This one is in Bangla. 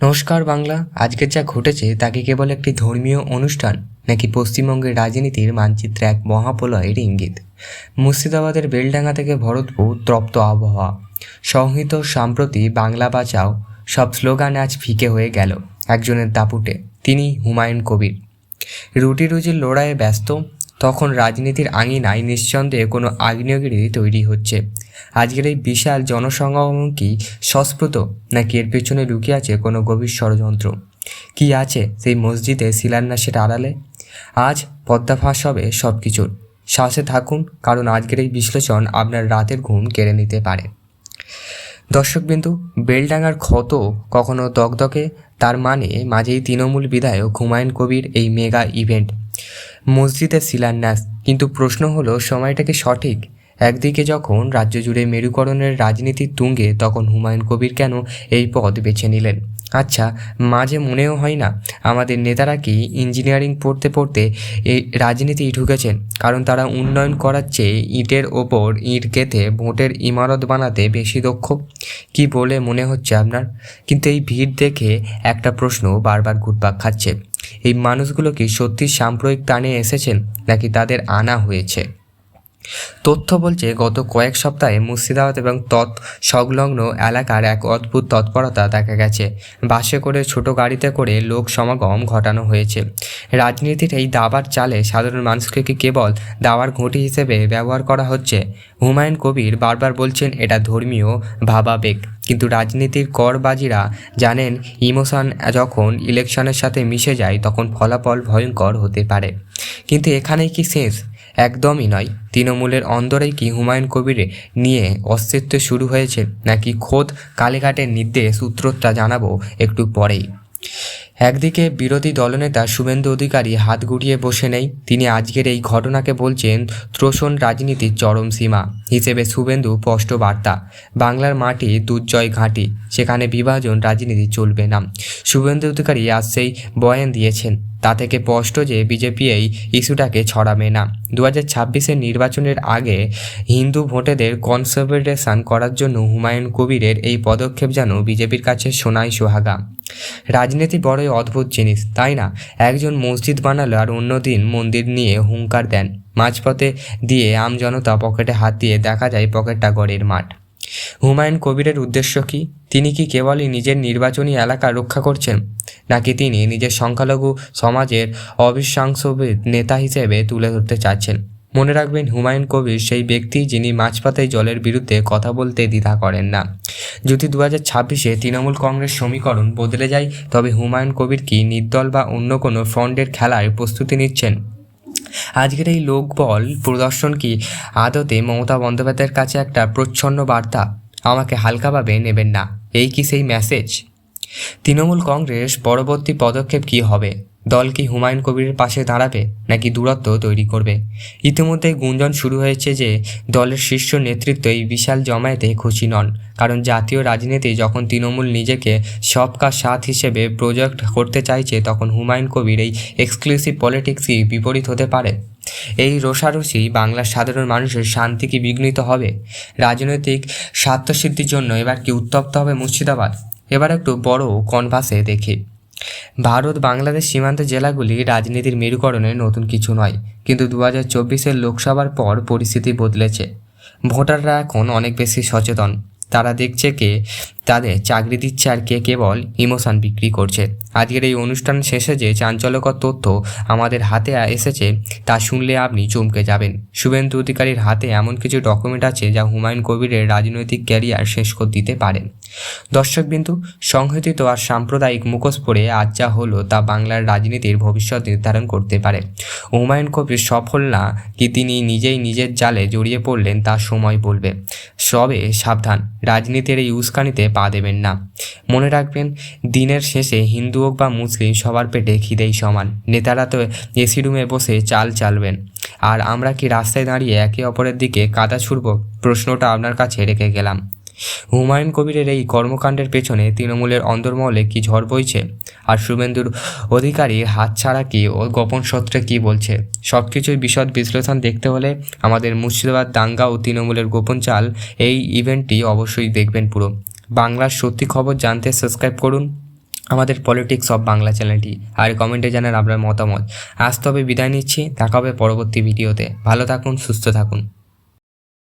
নমস্কার বাংলা, আজকের যা ঘটেছে তাকে কেবল একটি ধর্মীয় অনুষ্ঠান নাকি পশ্চিমবঙ্গের রাজনীতির মানচিত্রে এক মহাপ্রলয়ের ইঙ্গিত। মুর্শিদাবাদের বেলডাঙ্গা থেকে ভরতপুর তপ্ত আবহাওয়া। সংহিত সাম্প্রতি বাংলা বাঁচাও, সব স্লোগান আজ ফিকে হয়ে গেল একজনের দাপুটে, তিনি হুমায়ুন কবির। রুটি রুজির লড়াইয়ে ব্যস্ত, তখন রাজনীতির আঙিনায় নিঃসন্দেহে কোনো আগ্নেয়গিরি তৈরি হচ্ছে। আজকের এই বিশাল জনসমাগম কি সস্প্রত নাকি এর পেছনে লুকিয়ে আছে কোনো গভীর ষড়যন্ত্র? কি আছে সেই মসজিদে শিলান্যাসের আড়ালে? আজ পদ্মাফাঁস হবে সব কিছুর শ্বাসে থাকুন, কারণ আজকের এই বিশ্লেষণ আপনার রাতের ঘুম কেড়ে নিতে পারে। দর্শকবিন্দু, বেলডাঙ্গার ক্ষত কখনো দগদগে, তার মানে মাঝেই তৃণমূল বিধায়ক হুমায়ুন কবির এই মেগা ইভেন্ট। মসজিদের শিলান্যাস, কিন্তু প্রশ্ন হলো সময়টা কি সঠিক? একদিকে যখন রাজ্য জুড়ে মেরুকরণের রাজনীতির তুঙ্গে, তখন হুমায়ুন কবির কেন এই পদ বেছে নিলেন? আচ্ছা মাঝে মনেও হয় না, আমাদের নেতারা কি ইঞ্জিনিয়ারিং পড়তে পড়তে এই রাজনীতি ঢুকেছেন? কারণ তারা উন্নয়ন করার চেয়ে ইটের ওপর ইট গেঁথে ভোটের ইমারত বানাতে বেশি দক্ষ। কি বলে মনে হচ্ছে আপনার? কিন্তু এই ভিড় দেখে একটা প্রশ্ন বারবার ঘুরপাক খাচ্ছে। এই মানুষগুলো কি সত্যি সাম্প্রয়িক টানে এসেছেন, নাকি তাদের আনা হয়েছে? তথ্য বলছে, গত কয়েক সপ্তাহে মুর্শিদাবাদ এবং তৎ সংলগ্ন এলাকার এক অদ্ভুত তৎপরতা দেখা গেছে। বাসে করে, ছোট গাড়িতে করে লোক সমাগম ঘটানো হয়েছে। রাজনীতির এই দাবার চালে সাধারণ মানুষকে কি কেবল দাবার ঘুঁটি হিসেবে ব্যবহার করা হচ্ছে। হুমায়ুন কবির বারবার বলছেন, এটা ধর্মীয় ভাবাবেগ। কিন্তু রাজনীতির করবাজিরা জানেন, ইমোশন যখন ইলেকশনের সাথে মিশে যায়, তখন ফলাফল ভয়ঙ্কর হতে পারে। কিন্তু এখানেই কি শেষ? একদমই নয়। তৃণমূলের অন্দরেই কি হুমায়ুন কবিরে নিয়ে অস্তিত্ব শুরু হয়েছে, নাকি খোদ কালীঘাটের নির্দেশ সূত্রটা জানাব একটু পরেই। একদিকে বিরোধী দলনেতা শুভেন্দু অধিকারী হাত গুটিয়ে বসে নেই। তিনি আজকের এই ঘটনাকে বলছেন ত্রোষণ রাজনীতির চরম সীমা হিসেবে শুভেন্দু স্পষ্ট বার্তা বাংলার মাটি দুর্জয় ঘাঁটি, সেখানে বিভাজন রাজনীতি চলবে না। শুভেন্দু অধিকারী আজ সেই বয়ান দিয়েছেন। তা থেকে স্পষ্ট যে বিজেপি এই ইস্যুটাকে ছড়াবে না। দু হাজার ছাব্বিশের নির্বাচনের আগে হিন্দু ভোটেদের কনসার্ভেটেশন করার জন্য হুমায়ুন কবিরের এই পদক্ষেপ যেন বিজেপির কাছে সোনাই সোহাগা। রাজনীতি বড়ই অদ্ভুত জিনিস, তাই না? একজন মসজিদ বানালো আর অন্যদিন মন্দির নিয়ে হুঙ্কার দেন। মাঝপথে দিয়ে আমজনতা পকেটে হাত দিয়ে দেখা যায় পকেটটা গড়ের মাঠ। হুমায়ুন কবিরের উদ্দেশ্য কি? তিনি কি কেবলই নিজের নির্বাচনী এলাকা রক্ষা করছেন? নাকি তিনি নিজের সংখ্যালঘু সমাজের অবিশ্বাংসবিদ নেতা হিসেবে তুলে ধরতে চাচ্ছেন? মনে রাখবেন, হুমায়ুন কবির সেই ব্যক্তি যিনি মাঝপাতায় জলের বিরুদ্ধে কথা বলতে দ্বিধা করেন না। যদি দু হাজার ছাব্বিশে তৃণমূল কংগ্রেস সমীকরণ বদলে যায়, তবে হুমায়ুন কবির কি নির্দল বা অন্য কোনো ফ্রন্টের খেলায় প্রস্তুতি নিচ্ছেন? আজকের এই লোকবল প্রদর্শন কি আদতে মমতা বন্দ্যোপাধ্যায়ের কাছে একটা প্রচ্ছন্ন বার্তা? আমাকে হালকাভাবে নেবেন না। এই কি সেই মেসেজ তৃণমূল কংগ্রেস পরবর্তী পদক্ষেপ কি হবে? দল কি হুমায়ুন কবিরের পাশে দাঁড়াবে নাকি দূরত্ব তৈরি করবে? ইতিমধ্যে গুঞ্জন শুরু হয়েছে যে, দলের শীর্ষ নেতৃত্ব এই বিশাল জমায়েতে খুশি নন। কারণ জাতীয় রাজনীতি যখন তৃণমূল নিজেকে সবকা সাথ হিসেবে প্রজেক্ট করতে চাইছে, তখন হুমায়ুন কবির এই এক্সক্লুসিভ পলিটিক্সই বিপরীত হতে পারে। এই রোষারসি বাংলার সাধারণ মানুষের শান্তি কি বিঘ্নিত হবে? রাজনৈতিক স্বার্থসিদ্ধির জন্য এবার কি উত্তপ্ত হবে মুর্শিদাবাদ? এবার একটু বড় কনভাসে দেখি। ভারত, বাংলাদেশ সীমান্ত জেলাগুলি রাজনীতির মেরুকরণে নতুন কিছু নয়, কিন্তু দু হাজার চব্বিশের লোকসভার পর পরিস্থিতি বদলেছে। ভোটাররা এখন অনেক বেশি সচেতন। তারা দেখছে কে তাদের চাকরি দিচ্ছে আর কে কেবল ইমোশন বিক্রি করছে। আজকের এই অনুষ্ঠান শেষে যে চাঞ্চল্যকর তথ্য আমাদের হাতে এসেছে, তা শুনলে আপনি চমকে যাবেন। শুভেন্দু অধিকারীর হাতে এমন কিছু ডকুমেন্ট আছে যা হুমায়ুন কবিরের রাজনৈতিক ক্যারিয়ার শেষ করে দিতে পারে দর্শকবিন্দু, সংহতিত আর সাম্প্রদায়িক মুখোশ পড়ে আজ যা হলো তা বাংলার রাজনীতির ভবিষ্যৎ নির্ধারণ করতে পারে। হুমায়ুন কবির সফল না কি তিনি নিজেই নিজের জালে জড়িয়ে পড়লেন তা সময় বলবে। সবে সাবধান, রাজনীতির এই উস্কানিতে পা দেবেন না। মনে রাখবেন, দিনের শেষে হিন্দু হোক বা মুসলিম, সবার পেটে খিদেই সমান। নেতারা তো এসি রুমে বসে চাল চালবেন। আর আমরা কি রাস্তায় দাঁড়িয়ে একে অপরের দিকে কাদা ছুড়ব? প্রশ্নটা আপনার কাছে রেখে গেলাম। হুমায়ুন কবিরের এই কর্মকাণ্ডের পেছনে তৃণমূলের অন্দরমহলে কি ঝড় বইছে? আর শুভেন্দুর অধিকারী হাত ছাড়া কি ও গোপন সূত্রে কি বলছে? সব কিছুর বিশদ বিশ্লেষণ দেখতে হলে আমাদের মুর্শিদাবাদ, দাঙ্গা ও তৃণমূলের গোপন চাল এই ইভেন্টটি অবশ্যই দেখবেন পুরো। বাংলার সত্যি খবর জানতে সাবস্ক্রাইব করুন আমাদের পলিটিক্স অফ বাংলা চ্যানেলটি আর কমেন্টে জানান আপনার মতামত। আজ তবে বিদায় নিচ্ছি, দেখা হবে পরবর্তী ভিডিওতে ভালো থাকুন, সুস্থ থাকুন।